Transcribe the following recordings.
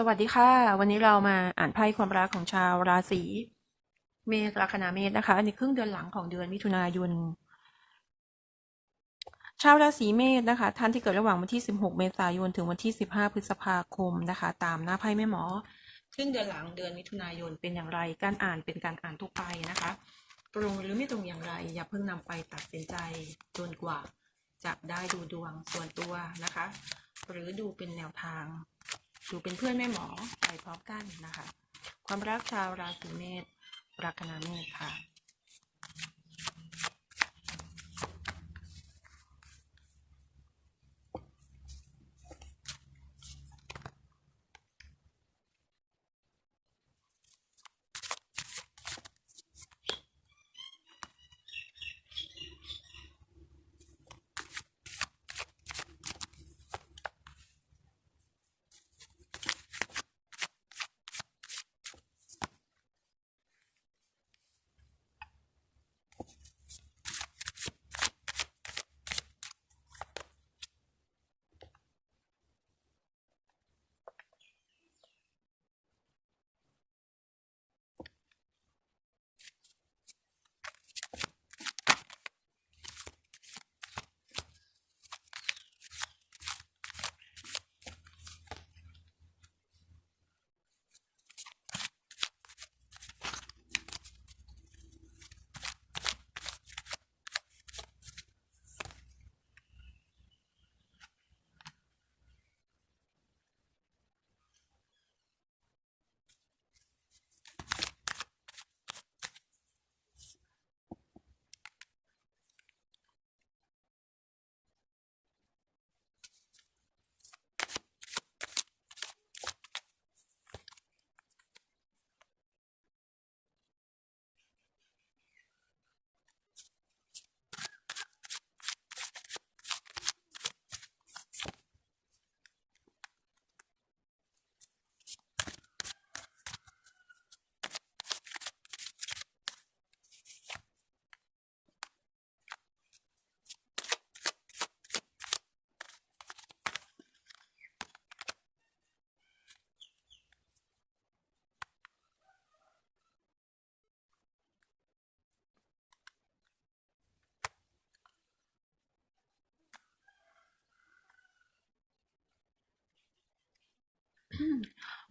สวัสดีค่ะ วันนี้เรามาอ่านไพ่ความรักของชาวราศีเมษลัคนาเมษนะคะอันครึ่งเดือนหลังของเดือนมิถุนายน ชาวราศีเมษนะคะ ท่านที่เกิดระหว่างวันที่ 16 เมษายน ถึงวันที่ 15 พฤษภาคมนะคะ ตามหน้าไพ่แม่หมอ ครึ่งเดือนหลังเดือนมิถุนายนเป็นอย่างไร การอ่านเป็นการอ่านทุกไปนะคะตรงหรือไม่ตรงอย่างไร อย่าเพิ่งนำไปตัดสินใจจนกว่า จะได้ดูดวงส่วนตัวนะคะ หรือดูเป็นแนวทาง ดูเป็นเพื่อนแม่หมอไปพร้อมกันนะคะ ความรักชาวราศีเมษลัคนาเมษค่ะ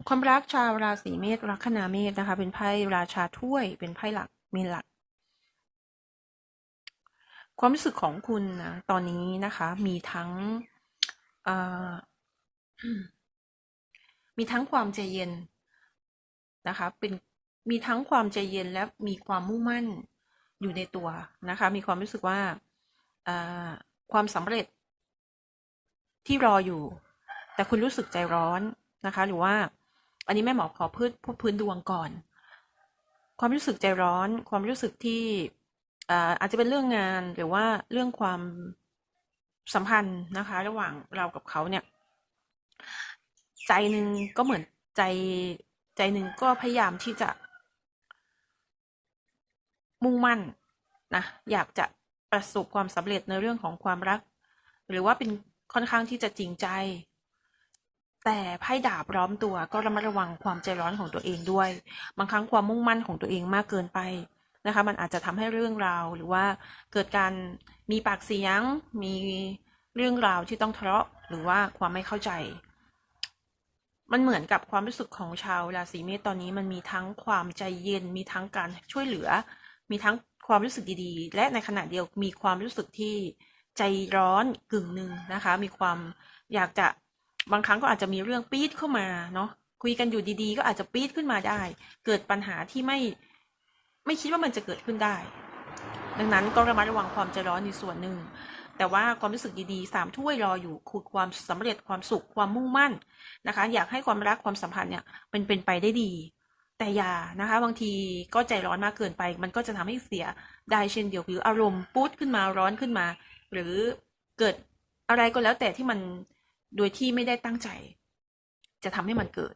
ความรักชาวราศีเมษลัคนาเมษนะคะ เป็นไพ่ราชาถ้วย เป็นไพ่หลักมนหลัก ความรู้สึกของคุณนะตอนนี้นะคะ มีทั้งมีทั้งความใจเย็นนะคะ เป็นมีทั้งความใจเย็นและมีความมุ่งมั่นอยู่ในตัวนะคะ มีความรู้สึกว่าความสำเร็จที่รออยู่ แต่คุณรู้สึกใจร้อน นะคะ หรือว่า อันนี้แม่หมอขอพื้นพื้นดวงก่อน ความรู้สึกใจร้อน ความรู้สึกที่อาอาจจะเป็นเรื่องงานหรือว่าเรื่องความสัมพันธ์นะคะ ระหว่างเรากับเขาเนี่ย ใจหนึ่งก็เหมือนใจใจหนึ่งก็พยายามที่จะ มุ่งมั่นนะอยากจะประสบความสำเร็จในเรื่องของความรัก หรือว่าเป็นค่อนข้างที่จะจริงใจ แต่ไพ่ดาบร้อมตัวก็ระมัดระวังความใจร้อนของตัวเองด้วย บางครั้งความมุ่งมั่นของตัวเองมากเกินไปนะคะ มันอาจจะทำให้เรื่องราวหรือว่าเกิดการมีปากเสียง มีเรื่องราวที่ต้องทะเลาะหรือว่าความไม่เข้าใจ มันเหมือนกับความรู้สึกของชาวราศีเมษตอนนี้มันมีทั้งความใจเย็น มีทั้งการช่วยเหลือ มีทั้งความรู้สึกดีๆ และในขณะเดียวมีความรู้สึกที่ใจร้อนกึ่งหนึ่งนะคะ มีความอยากจะ บางครั้งก็อาจจะมีเรื่องปี๊ดเข้ามาเนาะคุยกันอยู่ดีๆ ก็อาจจะปี๊ดขึ้นมาได้ เกิดปัญหาที่ไม่ไม่คิดว่ามันจะเกิดขึ้นได้ ดังนั้นก็ระมัดระวังความใจร้อนในส่วนหนึ่ง แต่ว่าความรู้สึกดีๆสามถ้วยรออยู่คือความสำเร็จความสุขความมุ่งมั่นนะคะ อยากให้ความรักความสัมพันธ์เนี่ยเป็นเป็นไปได้ดี แต่อย่านะคะ บางทีก็ใจร้อนมากเกินไป มันก็จะทำให้เสียได้เช่นเดียวหรืออารมณ์ปุ๊ดขึ้นมาร้อนขึ้นมา หรือเกิดอะไรก็แล้วแต่ที่มัน โดยที่ไม่ได้ตั้งใจ จะทำให้มันเกิด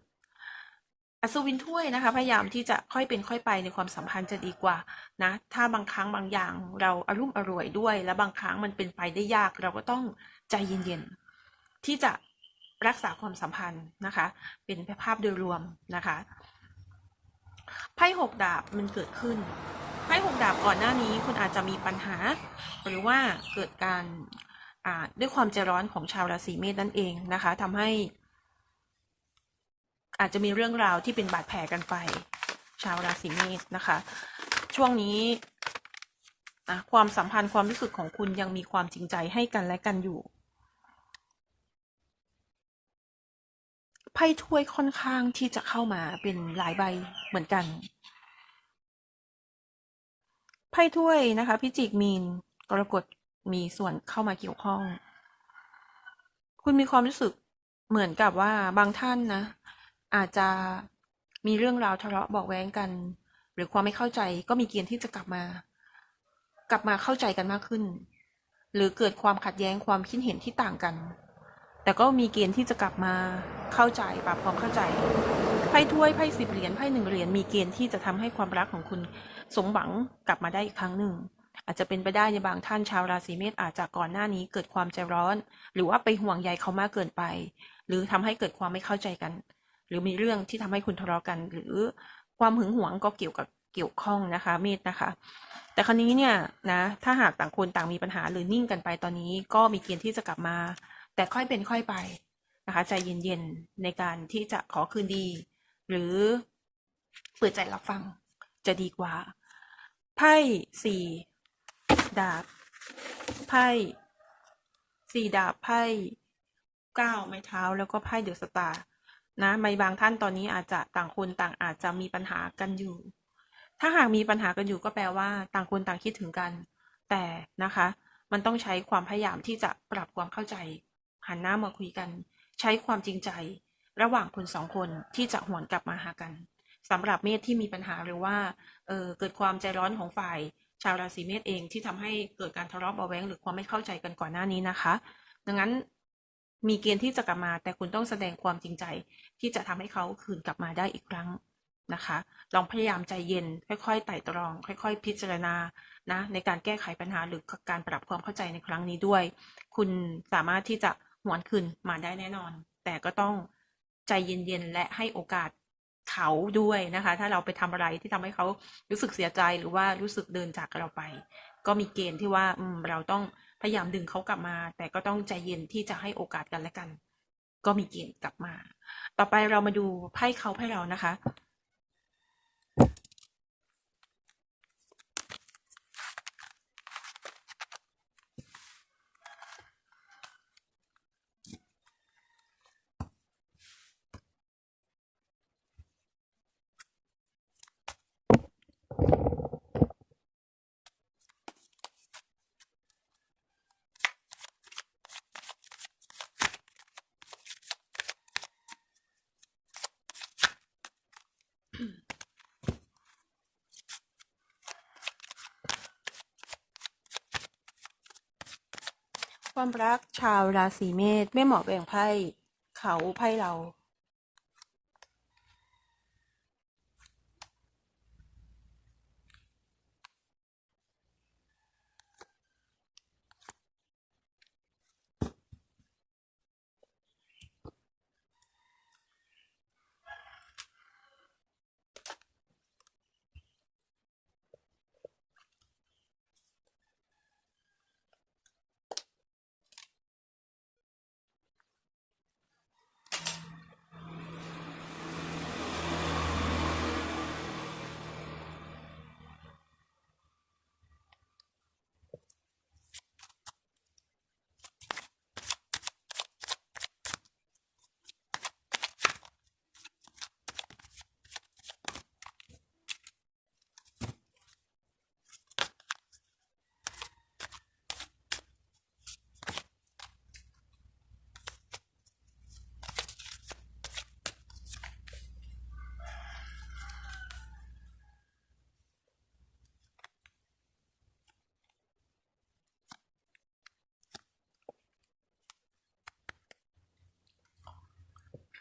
อัศวินถ้วยนะคะ พยายามที่จะค่อยเป็นค่อยไปในความสัมพันธ์จะดีกว่านะ ถ้าบางครั้งบางอย่างเราอารุ่มอร่วยด้วย และบางครั้งมันเป็นไปได้ยาก เราก็ต้องใจเย็นๆที่จะรักษาความสัมพันธ์นะคะ เป็นภาพโดยรวมนะคะไพ่หกดาบมันเกิดขึ้นไพ่หกดาบก่อนหน้านี้คุณอาจจะมีปัญหา หรือว่าเกิดการ ด้วยความใจร้อนของชาวราศีเมษนั่นเองนะคะทำให้ อาจจะมีเรื่องราวที่เป็นบาดแผลกันไป ชาวราศีเมษนะคะ ช่วงนี้ความสัมพันธ์ความรู้สึกของคุณยังมีความจริงใจให้กันและกันอยู่ไพ่ถ้วยค่อนข้างที่จะเข้ามาเป็นหลายใบเหมือนกัน ไพ่ถ้วยนะคะ พิจิกมีนกรกฎ มีส่วนเข้ามาเกี่ยวข้อง คุณมีความรู้สึกเหมือนกับว่าบางท่านนะ อาจจะมีเรื่องราวทะเลาะบอกแว้งกัน หรือความไม่เข้าใจก็มีเกณฑ์ที่จะกลับมา กลับมาเข้าใจกันมากขึ้น หรือเกิดความขัดแย้งความคิดเห็นที่ต่างกัน แต่ก็มีเกณฑ์ที่จะกลับมาเข้าใจปรับความเข้าใจไพ่ถ้วยไพ่สิบเหรียญไพ่หนึ่งเหรียญมีเกณฑ์ที่จะทำให้ความรักของคุณสมหวังกลับมาได้อีกครั้งหนึ่ง อาจจะเป็นไปได้ในบางท่านชาวราศีเมษอาจจะก่อนหน้านี้เกิดความใจร้อน หรือว่าไปห่วงใยเขามากเกินไป หรือทำให้เกิดความไม่เข้าใจกัน หรือมีเรื่องที่ทำให้คุณทะเลาะกัน หรือความหึงหวงก็เกี่ยวกับเกี่ยวข้องนะคะเมษนะคะ แต่ครั้นี้เนี่ยนะถ้าหากต่างคนต่างมีปัญหาหรือนิ่งกันไปตอนนี้ก็มีเกณฑ์ที่จะกลับมา แต่ค่อยเป็นค่อยไปนะคะใจเย็นๆในการที่จะขอคืนดี หรือเปิดใจรับฟังจะดีกว่าไพ่สี่ ดาบ ไพ่สี่ดาบไพ่เก้าไม้เท้า แล้วก็ไพ่เดอะสตาร์นะไม่บางท่านตอนนี้อาจจะต่างคนต่างอาจจะมีปัญหากันอยู่ ถ้าหากมีปัญหากันอยู่ก็แปลว่าต่างคนต่างคิดถึงกัน แต่นะคะ มันต้องใช้ความพยายามที่จะปรับความเข้าใจ หันหน้ามาคุยกัน ใช้ความจริงใจ ระหว่างคนสองคนที่จะหวนกลับมาหากันสำหรับเมษที่มีปัญหาหรือว่าเออเกิดความใจร้อนของฝ่าย ชาวราศีเมษเองที่ทำให้เกิดการทะเลาะเบาแวงหรือความไม่เข้าใจกันก่อนหน้านี้นะคะ ดังนั้นมีเกณฑ์ที่จะกลับมา แต่คุณต้องแสดงความจริงใจ ที่จะทำให้เขาคืนกลับมาได้อีกครั้งนะคะ ลองพยายามใจเย็น ค่อยๆไต่ตรอง ค่อย ๆ พิจารณานะในการแก้ไขปัญหาหรือการปรับความเข้าใจในครั้งนี้ด้วย คุณสามารถที่จะหวนคืนมาได้แน่นอน แต่ก็ต้องใจเย็นๆและให้โอกาส เขาด้วยนะคะ ถ้าเราไปทำอะไรที่ทำให้เขารู้สึกเสียใจหรือว่ารู้สึกเดินจากเราไป ก็มีเกณฑ์ที่ว่าอืมเราต้องพยายามดึงเขากลับมา แต่ก็ต้องใจเย็นที่จะให้โอกาสกันและกัน ก็มีเกณฑ์กลับมา ต่อไปเรามาดูไพ่เขาไพ่เรานะคะ ความรักชาวราศีเมษไม่เหมาะแบ่งไพ่เขาไพ่เรา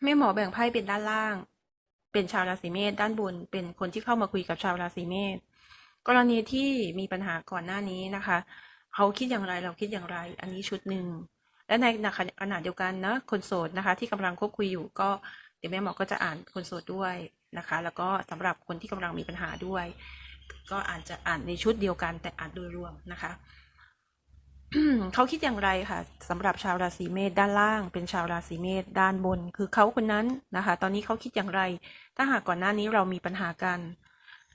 ไม่หมาะแบ่งไพ่เป็นด้านล่าง เป็นชาวราศีเมษด้านบน เป็นคนที่เข้ามาคุยกับชาวราศีเมษกรณีที่มีปัญหาก่อนหน้านี้นะคะ เขาคิดอย่างไรเราคิดอย่างไร อันนี้ชุดหนึ่งและในขณะเดียวกันนะคนโสดนะคะ ที่กำลังคบคุยอยู่ก็เดี๋ยวแม่หมอก็จะอ่านคนโสดด้วยนะคะ แล้วก็สำหรับคนที่กำลังมีปัญหาด้วย ก็อานจะอ่านในชุดเดียวกันแต่อ่านโดยรวมนะคะ เขาคิดอย่างไรค่ะสำหรับชาวราศีเมษด้านล่าง เป็นชาวราศีเมษด้านบน คือเขาคนนั้นนะคะ ตอนนี้เขาคิดอย่างไร ถ้าหากก่อนหน้านี้เรามีปัญหากัน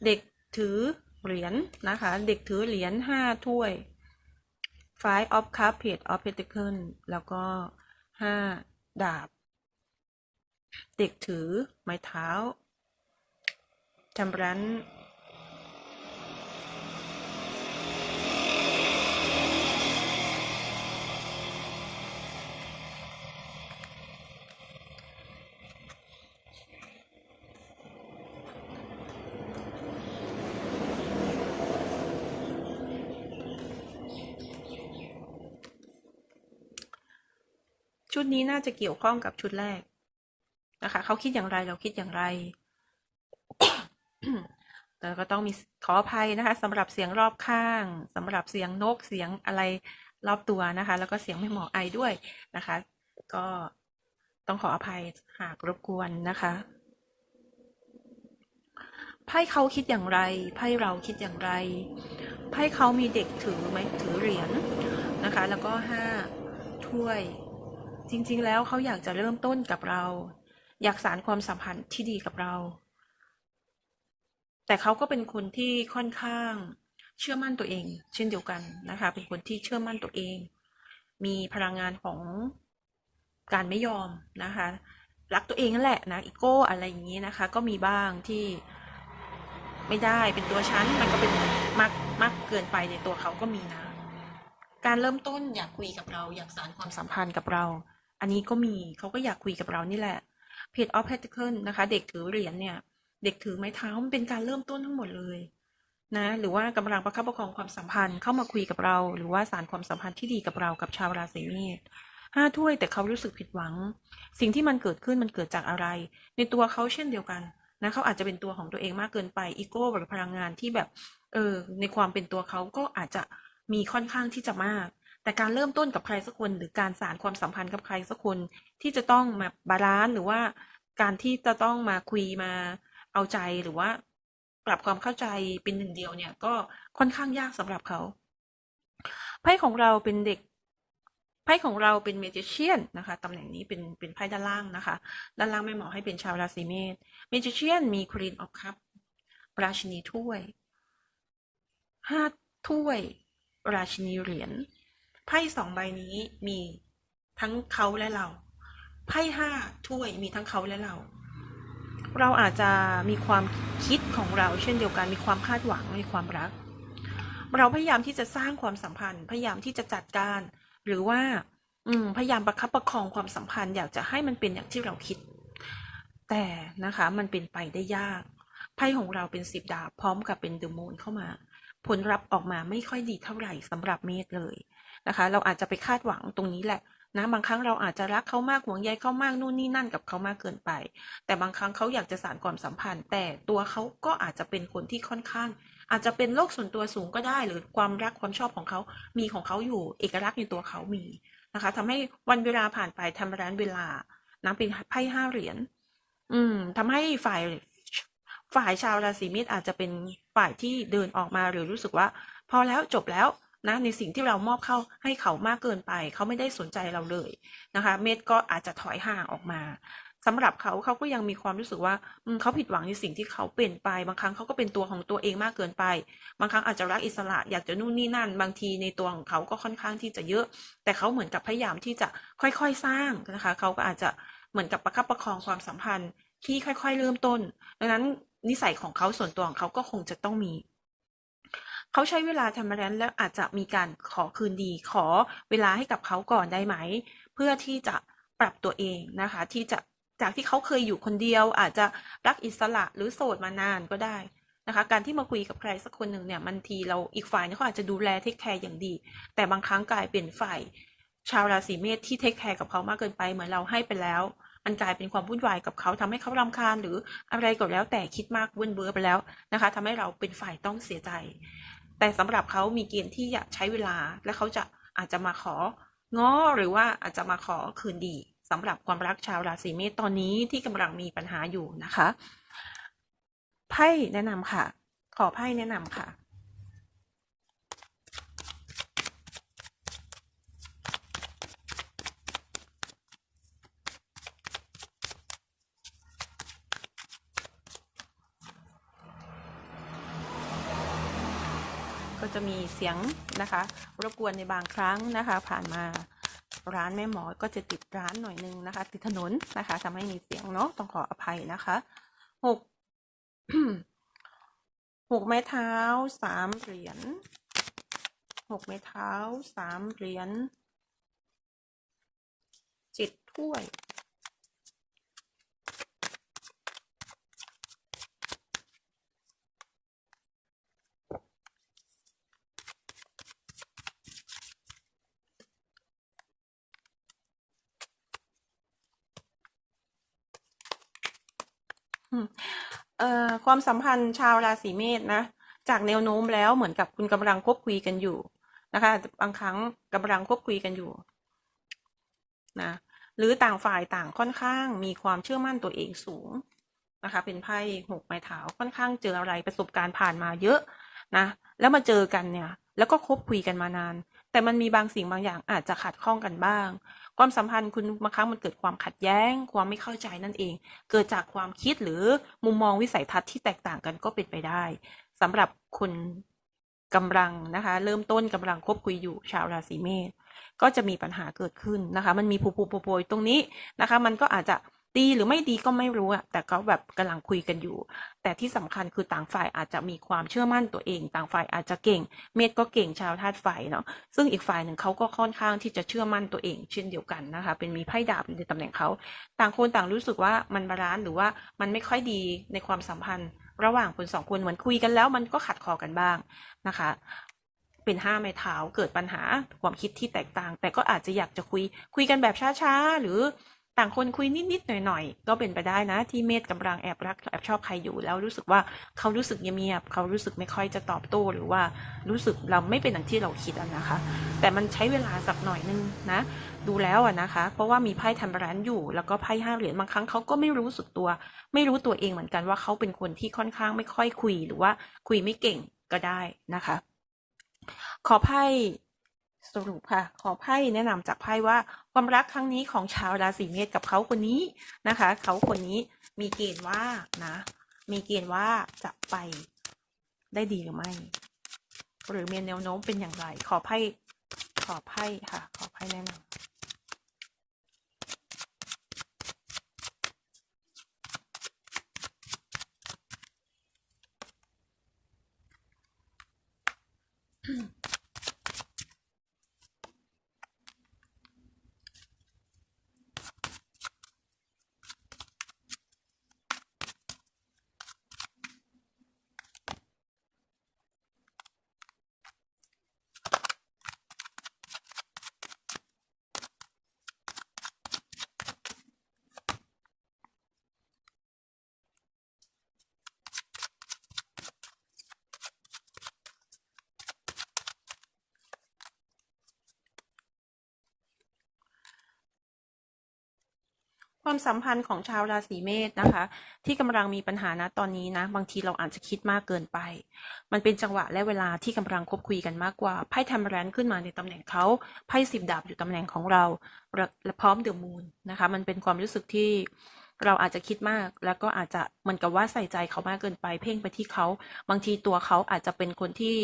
เด็กถือเหรียญนะคะ เด็กถือเหรียญห้าถ้วย five of cup page of pentacle แล้วก็ห้าดาบ เด็กถือไม้เท้าจำรัน ชุดนี้น่าจะเกี่ยวข้องกับชุดแรกนะคะ เขาคิดอย่างไรเราคิดอย่างไร แต่ก็ต้องมีขออภัยนะคะสำหรับเสียงรอบข้างสำหรับเสียงนกเสียงอะไรรอบตัวนะคะ แล้วก็เสียงแม่หมอไอด้วยนะคะ ก็ต้องขออภัยหากรบกวนนะคะไพ่เขาคิดอย่างไรไพ่เราคิดอย่างไรไพ่เขามีเด็กถือไหมถือเหรียญนะคะ แล้วก็ห้าถ้วย จริงๆ แล้วเขาอยากจะเริ่มต้นกับเรา อยากสารความสัมพันธ์ที่ดีกับเรา แต่เขาก็เป็นคนที่ค่อนข้างเชื่อมั่นตัวเอง เช่นเดียวกันนะคะ เป็นคนที่เชื่อมั่นตัวเอง มีพลังงานของการไม่ยอมนะคะ รักตัวเองนั่นแหละนะอีโก้อะไรอย่างนี้นะคะ ก็มีบ้างที่ไม่ได้เป็นตัวฉันมันก็เป็นมากมากเกินไปในตัวเขาก็มีนะ การเริ่มต้นอยากคุยกับเรา อยากสานความสัมพันธ์กับเรา อันนี้ก็มีเขาก็อยากคุยกับเรานี่แหละเพจออฟแพติเคิลนะคะ เด็กถือเหรียญเนี่ย เด็กถือไม้เท้ามันเป็นการเริ่มต้นทั้งหมดเลยนะหรือว่ากำลังประคับประคองความสัมพันธ์เข้ามาคุยกับเรา หรือว่าสารความสัมพันธ์ที่ดีกับเรากับชาวราศีเมษห้าถ้วยแต่เขารู้สึกผิดหวัง สิ่งที่มันเกิดขึ้นมันเกิดจากอะไร ในตัวเขาเช่นเดียวกันนะเขาอาจจะเป็นตัวของตัวเองมากเกินไปอีโก้หรือพลังงานที่แบบเออในความเป็นตัวเขาก็อาจจะมีค่อนข้างที่จะมาก แต่การเริ่มต้นกับใครสักคน หรือการสารความสัมพันธ์กับใครสักคนที่จะต้องมาบาลานซ์หรือว่าการที่จะต้องมาคุยมาเอาใจหรือว่า ปรับความเข้าใจเป็นหนึ่งเดียวเนี่ย ก็ค่อนข้างยากสำหรับเขาไพ่ของเราเป็นเด็กไพ่ของเราเป็นเมจิเชียนนะคะตำแหน่งนี้เป็นเป็นไพ่ด้านล่างนะคะ ด้านล่างไม่เหมาะให้เป็นชาวราศีเมษเมจิเชียนมีครีนออฟคัพราชินีถ้วยห้าถ้วย ราชินีเหรียญ ไพ่สองใบนี้มีทั้งเขาและเรา ไพ่ห้าถ้วยมีทั้งเขาและเรา เราอาจจะมีความคิดของเราเช่นเดียวกัน มีความคาดหวังในความรัก เราพยายามที่จะสร้างความสัมพันธ์ พยายามที่จะจัดการ หรือว่า อืพยายามประคับประคองความสัมพันธ์ อยากจะให้มันเป็นอย่างที่เราคิด แต่นะคะมันเป็นไปได้ยาก ไพ่ของเราเป็นสิบดาบพร้อมกับเป็นเดอะมูนเข้ามา ผลลัพธ์ออกมาไม่ค่อยดีเท่าไหร่สำหรับเมษเลย นะคะ เราอาจจะไปคาดหวังตรงนี้แหละนะบางครั้งเราอาจจะรักเขามากห่วงใยเขามากนู่นนี่นั่นกับเขามากเกินไป แต่บางครั้งเขาอยากจะสานความสัมพันธ์ แต่ตัวเขาก็อาจจะเป็นคนที่ค่อนข้าง อาจจะเป็นโลกส่วนตัวสูงก็ได้ หรือความรักความชอบของเขา มีของเขาอยู่เอกลักษณ์ในตัวเขามีนะคะทำให้วันเวลาผ่านไปทำร้านเวลานะเป็นไพ่ห้าเหรียญอืมทำให้ฝ่ายฝ่ายชาวราศีเมษอาจจะเป็นฝ่ายที่เดินออกมาหรือรู้สึกว่า พอแล้วจบแล้ว นะในสิ่งที่เรามอบเข้าให้เขามากเกินไป เขาไม่ได้สนใจเราเลยนะคะ เมธก็อาจจะถอยห่างออกมาสำหรับเขาเขาก็ยังมีความรู้สึกว่าเขาผิดหวังในสิ่งที่เขาเป็นไป บางครั้งเขาก็เป็นตัวของตัวเองมากเกินไป บางครั้งอาจจะรักอิสระอยากจะนู่นนี่นั่น บางทีในตัวของเขาก็ค่อนข้างที่จะเยอะ แต่เขาเหมือนกับพยายามที่จะค่อยๆสร้างนะคะ เขาก็อาจจะเหมือนกับประคับประคองความสัมพันธ์ที่ค่อย ๆ เริ่มต้น ดังนั้นนิสัยของเขาส่วนตัวของเขาก็คงจะต้องมี เขาใช้เวลาทำนั้นแล้วอาจจะมีการขอคืนดี ขอเวลาให้กับเขาก่อนได้ไหม เพื่อที่จะปรับตัวเองนะคะ ที่จะจากที่เขาเคยอยู่คนเดียว อาจจะรักอิสระหรือโสดมานานก็ได้นะคะ การที่มาคุยกับใครสักคนหนึ่งเนี่ยมันทีเราอีกฝ่ายเขาอาจจะดูแลเทคแคร์อย่างดี แต่บางครั้งกลายเป็นฝ่ายชาวราศีเมษที่เทคแคร์กับเขามากเกินไปเหมือนเราให้ไปแล้ว มันกลายเป็นความวุ่นวายกับเขาทำให้เขารำคาญหรืออะไรก็แล้วแต่คิดมากเว้นเบื่อไปแล้วนะคะทำให้เราเป็นฝ่ายต้องเสียใจ แต่สำหรับเขามีเกณฑ์ที่อยากใช้เวลา และเขาจะอาจจะมาของ้อหรือว่าอาจจะมาขอคืนดีสำหรับความรักชาวราศีเมษตอนนี้ที่กำลังมีปัญหาอยู่นะคะ ไพ่แนะนำค่ะ ขอไพ่แนะนำค่ะ ก็ จะมีเสียงนะคะ รบกวนในบางครั้งนะคะ ผ่านมาร้านแม่หมอก็จะติดร้านหน่อยนึงนะคะ ติดถนนนะคะทำให้มีเสียงเนาะต้องขออภัยนะคะหกหกไม้เท้าสามเหรียญหกไม้เท้าสามเหรียญเจ็ดถ้วย เอ่อ ความสัมพันธ์ชาวราศีเมษนะ จากแนวโน้มแล้วเหมือนกับคุณกำลังคบคุยกันอยู่นะคะ บางครั้งกำลังคบคุยกันอยู่นะหรือต่างฝ่ายต่างค่อนข้างมีความเชื่อมั่นตัวเองสูงนะคะ เป็นไพ่หกไม้เท้าค่อนข้างเจออะไรประสบการณ์ผ่านมาเยอะนะ แล้วมาเจอกันเนี่ย แล้วก็คบคุยกันมานาน แต่มันมีบางสิ่งบางอย่างอาจจะขัดข้องกันบ้าง ความสัมพันธ์คุณบางครั้งมันเกิดความขัดแย้ง ความไม่เข้าใจนั่นเอง เกิดจากความคิดหรือมุมมองวิสัยทัศน์ที่แตกต่างกันก็เป็นไปได้สำหรับคุณกำลังนะคะ เริ่มต้นกำลังคบคุยอยู่ชาวราศีเมษก็จะมีปัญหาเกิดขึ้นนะคะ มันมีผูผูโปรยตรงนี้นะคะ มันก็อาจจะ ดีหรือไม่ดีก็ไม่รู้อะแต่ก็แบบกำลังคุยกันอยู่ แต่ที่สำคัญคือต่างฝ่ายอาจจะมีความเชื่อมั่นตัวเอง ต่างฝ่ายอาจจะเก่ง เมธก็เก่งชาวธาตุไฟเนาะ ซึ่งอีกฝ่ายหนึ่งเขาก็ค่อนข้างที่จะเชื่อมั่นตัวเอง เช่นเดียวกันนะคะ เป็นมีไพ่ดาบในตำแหน่งเขา ต่างคนต่างรู้สึกว่ามันบาลานซ์หรือว่ามันไม่ค่อยดีในความสัมพันธ์ ระหว่างคนสองคนเหมือนคุยกันแล้ว มันก็ขัดคอกันบ้างนะคะเป็นห้าไม้เท้าเกิดปัญหาความคิดที่แตกต่าง แต่ก็อาจจะอยากจะคุยคุยกันแบบช้าๆ หรือ ต่างคนคุยนิดๆหน่อยๆ ก็เป็นไปได้นะ ที่เมธกำลังแอบรักแอบชอบใครอยู่แล้วรู้สึกว่าเขารู้สึกเงียบๆเขารู้สึกไม่ค่อยจะตอบโต้หรือว่ารู้สึกเราไม่เป็นอย่างที่เราคิดนะคะ แต่มันใช้เวลาสักหน่อยนึงนะ ดูแล้วอะนะคะ เพราะว่ามีไพ่ทันบรันอยู่ แล้วก็ไพ่ห้าเหรียญบางครั้งเขาก็ไม่รู้สึกตัว ไม่รู้ตัวเองเหมือนกันว่าเขาเป็นคนที่ค่อนข้างไม่ค่อยคุยหรือว่าคุยไม่เก่งก็ได้นะคะ ขอไพ่ สรุปค่ะ ขอไพ่แนะนำจากไพ่ว่าความรักครั้งนี้ของชาวราศีเมษกับเขาคนนี้นะคะ เขาคนนี้มีเกณฑ์ว่านะ มีเกณฑ์ว่าจะไปได้ดีหรือไม่ หรือมีแนวโน้มเป็นอย่างไร ขอไพ่ขอไพ่ค่ะ ขอไพ่แนะนำ ความสัมพันธ์ของชาวราศีเมษนะคะ ที่กำลังมีปัญหานะตอนนี้นะ บางทีเราอาจจะคิดมากเกินไป มันเป็นจังหวะและเวลาที่กำลังคบคุยกันมากกว่าไพ่ทัมแรนขึ้นมาในตำแหน่งเขาไพ่สิบดาบอยู่ตำแหน่งของเราและพร้อมเดือมูนนะคะ มันเป็นความรู้สึกที่เราอาจจะคิดมากแล้วก็อาจจะเหมือนกับว่าใส่ใจเขามากเกินไป เพ่งไปที่เขา บางทีตัวเขาอาจจะเป็นคนที่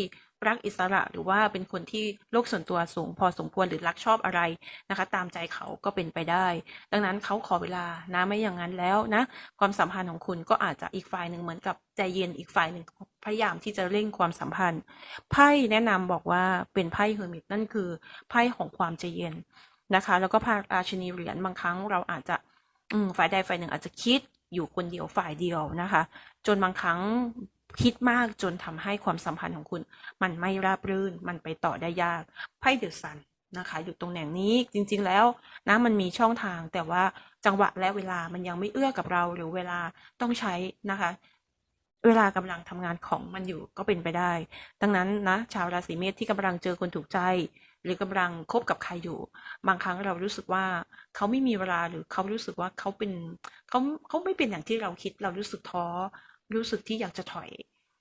รักอิสระหรือว่าเป็นคนที่โลกส่วนตัวสูงพอสมควรหรือรักชอบอะไรนะคะ ตามใจเขาก็เป็นไปได้ ดังนั้นเขาขอเวลานะไม่อย่างนั้นแล้วนะ ความสัมพันธ์ของคุณก็อาจจะอีกฝ่ายหนึ่งเหมือนกับใจเย็นอีกฝ่ายหนึ่งพยายามที่จะเร่งความสัมพันธ์ไพ่แนะนำบอกว่าเป็นไพ่เฮอร์มิตนั่นคือไพ่ของความใจเย็นนะคะ แล้วก็พาราชินีเหรียญบางครั้งเราอาจจะฝ่ายใดฝ่ายหนึ่งอาจจะคิดอยู่คนเดียวฝ่ายเดียวนะคะ จนบางครั้ง คิดมากจนทำให้ความสัมพันธ์ของคุณ มันไม่ราบรื่น มันไปต่อได้ยากไพ่เดอะซันนะคะ อยู่ตรงแหน่งนี้จริง ๆ แล้วนะมันมีช่องทางแต่ว่าจังหวะและเวลามันยังไม่เอื้อกับเรา หรือเวลาต้องใช้นะคะ เวลากำลังทำงานของมันอยู่ก็เป็นไปได้ ดังนั้นนะชาวราศีเมษที่กำลังเจอคนถูกใจ หรือกำลังคบกับใครอยู่ บางครั้งเรารู้สึกว่าเขาไม่มีเวลาหรือเขารู้สึกว่าเขาเป็นเขาเขาไม่เป็นอย่างที่เราคิดเรารู้สึกท้อ รู้สึกที่อยากจะถอย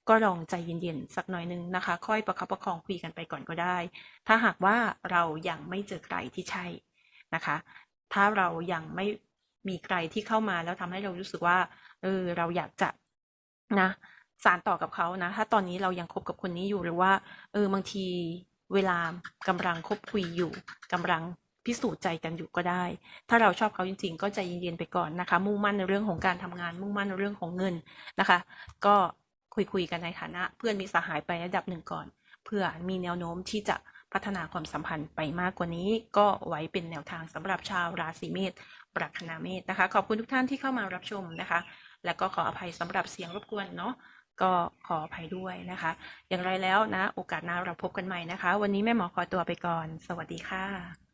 ก็ลองใจเย็นๆ สักหน่อยหนึงนะคะ ค่อยประคับประคองคุยกันไปก่อนก็ได้ ถ้าหากว่าเรายังไม่เจอใครที่ใช่นะคะ ถ้าเรายังไม่มีใครที่เข้ามาแล้วทำให้เรารู้สึกว่า เออ เราอยากจะนะ สานต่อกับเขานะ ถ้าตอนนี้เรายังคบกับคนนี้อยู่หรือว่า เออบางทีเวลากำลังคบคุยอยู่กำลัง พิสูจน์ใจกันอยู่ก็ได้ ถ้าเราชอบเขาจริง ๆ ก็ใจเย็นๆไปก่อนนะคะ มุ่งมั่นในเรื่องของการทำงาน มุ่งมั่นในเรื่องของเงินนะคะ ก็คุยๆกันในฐานะ เพื่อนมีสหายไประดับหนึ่งก่อน เพื่อมีแนวโน้มที่จะพัฒนาความสัมพันธ์ไปมากกว่านี้ ก็ไว้เป็นแนวทางสำหรับชาวราศีเมษปรัคนาเมษนะคะ ขอบคุณทุกท่านที่เข้ามารับชมนะคะ แล้วก็ขออภัยสำหรับเสียงรบกวนเนาะก็ขออภัยด้วยนะคะ อย่างไรแล้วนะ โอกาสหน้าเราพบกันใหม่นะคะ วันนี้แม่หมอขอตัวไปก่อน สวัสดีค่ะ